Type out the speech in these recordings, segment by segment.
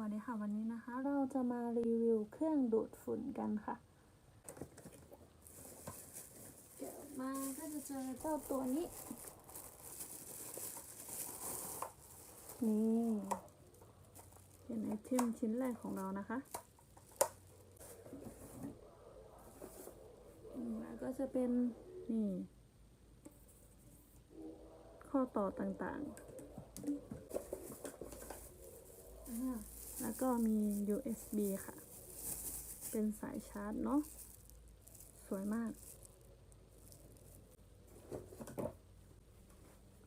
วัสดีค่ะวันนี้นะคะ เราจะมารีวิวเครื่องดูดฝุ่นกันค่ะเดี๋ยวมาก็จะเจอเจ้าตัวนี้ นี่เป็นไอเทมชิ้นแรกของเรานะคะอืมแล้วก็จะเป็น นี่ ข้อต่อต่างๆ แล้วก็มี USB ค่ะ เป็นสายชาร์จเนาะ สวยมาก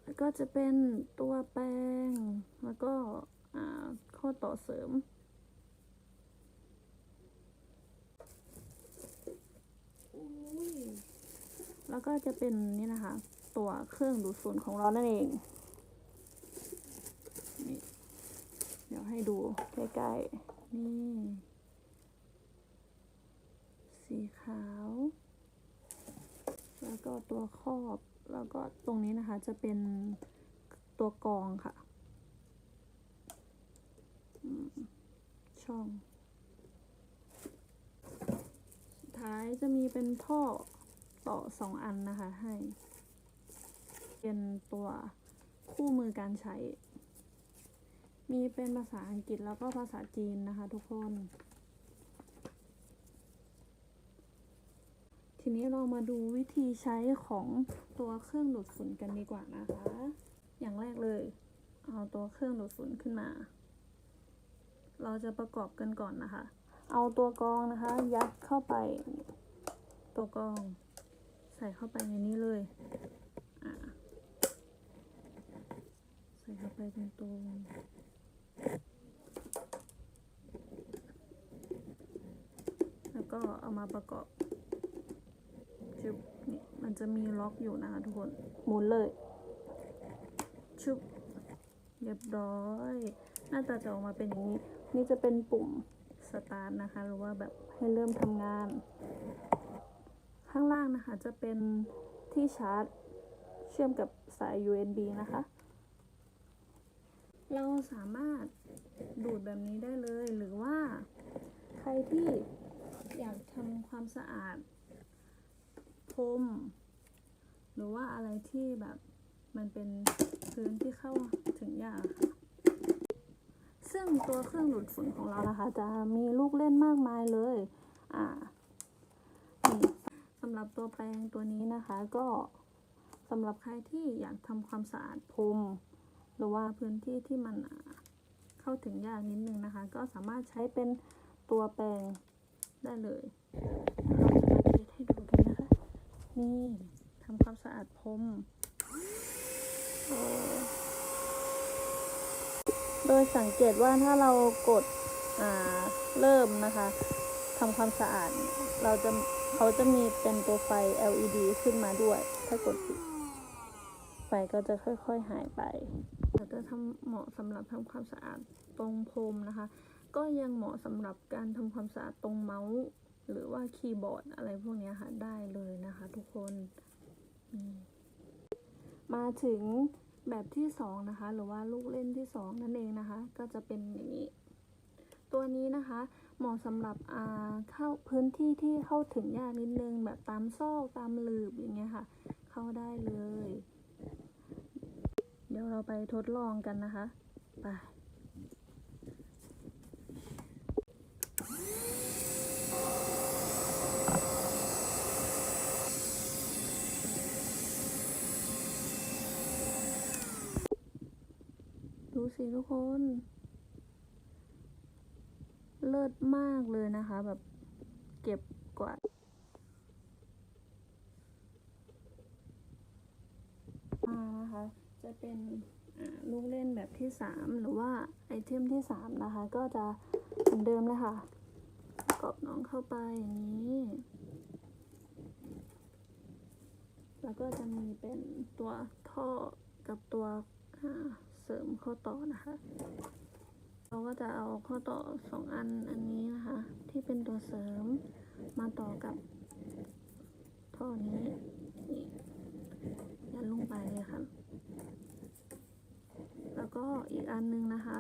แล้วก็จะเป็นตัวแปรงแล้วก็ข้อต่อเสริม แล้วก็จะเป็นนี่นะคะ ตัวเครื่องดูดฝุ่นของเรานั่นเอง นี่ เให้ดูใกล้ๆ นี่ สีขาว แล้วก็ตัวครอบ แล้วก็ตรงนี้นะคะจะเป็นตัวกรองค่ะช่องสุดท้ายจะมีเป็นท่อต่อสองอันนะคะให้ เป็นตัวคู่มือการใช้ มีเป็นภาษาอังกฤษแล้วก็ภาษาจีนนะคะทุกคน ทีนี้เรามาดูวิธีใช้ของตัวเครื่องดูดฝุ่นกันดีกว่านะคะ อย่างแรกเลย เอาตัวเครื่องดูดฝุ่นขึ้นมา เราจะประกอบกันก่อนนะคะ เอาตัวกรองนะคะ ยัดเข้าไป ตัวกรอง ใส่เข้าไปในนี้เลยใส่เข้าไปตรงตรงๆแล้ว ก็เอามาประกอบชุบนี่มันจะมีล็อกอยู่นะคะทุกคน หมุนเลย ชุบเรียบร้อย หน้าตาจะออกมาเป็นอย่างนี้ นี่จะเป็นปุ่มสตาร์ทนะคะ หรือว่าแบบให้เริ่มทำงาน ข้างล่างนะคะจะเป็นที่ชาร์จ เชื่อมกับสาย USB นะคะ เราสามารถดูดแบบนี้ได้เลยหรือว่าใครที่ อยากทำความสะอาดพรมหรือว่าอะไรที่แบบมันเป็นพื้นที่เข้าถึงยาก ซึ่งตัวเครื่องดูดฝุ่นของเรานะคะ จะมีลูกเล่นมากมายเลย อ่านี่สำหรับตัวแปรงตัวนี้นะคะ ก็สำหรับใครที่อยากทำความสะอาดพรมหรือว่าพื้นที่ที่มันเข้าถึงยากนิดนึงนะคะ ก็สามารถใช้เป็นตัวแปรง ได้เลยเราจะมาเทสให้ดูกันนะคะ นี่ทำความสะอาดพรมโดยสังเกตว่าถ้าเรากดเริ่มนะคะทำความสะอาด เราจะเขาจะมีเป็นตัวไฟ LED ขึ้นมาด้วย ถ้ากดปิดไฟก็จะค่อย ๆ หายไปแต่จะทำเหมาะสำหรับทำความสะอาดตรงพรมนะคะ ก็ยังเหมาะสำหรับการทำความสะอาดตรงเมาส์หรือว่าคีย์บอร์ดอะไรพวกนี้ค่ะได้เลยนะคะทุกคนมาถึงแบบที่สองนะคะ หรือว่าลูกเล่นที่สองนั่นเองนะคะ ก็จะเป็นอย่างนี้ ตัวนี้นะคะเหมาะสำหรับอาเข้าพื้นที่ที่เข้าถึงยากนิดนึง แบบตามซอกตามหลืบอย่างเงี้ยค่ะ เข้าได้เลย เดี๋ยวเราไปทดลองกันนะคะ ไป สิทุกคน เลิศมากเลยนะคะ แบบเก็บกวาดมานะคะ จะเป็นลูกเล่นแบบที่สามหรือว่าไอเทมที่สามนะคะ ก็จะเหมือนเดิมเลยค่ะประกอบน้องเข้าไปอย่างนี้ แล้วก็จะมีเป็นตัวท่อกับตัว เสริมข้อต่อนะคะ เราก็จะเอาข้อต่อสองอันอันนี้นะคะ ที่เป็นตัวเสริมมาต่อกับท่อนี้นี่ยันลงไปเลยค่ะ แล้วก็อีกอันนึงนะคะ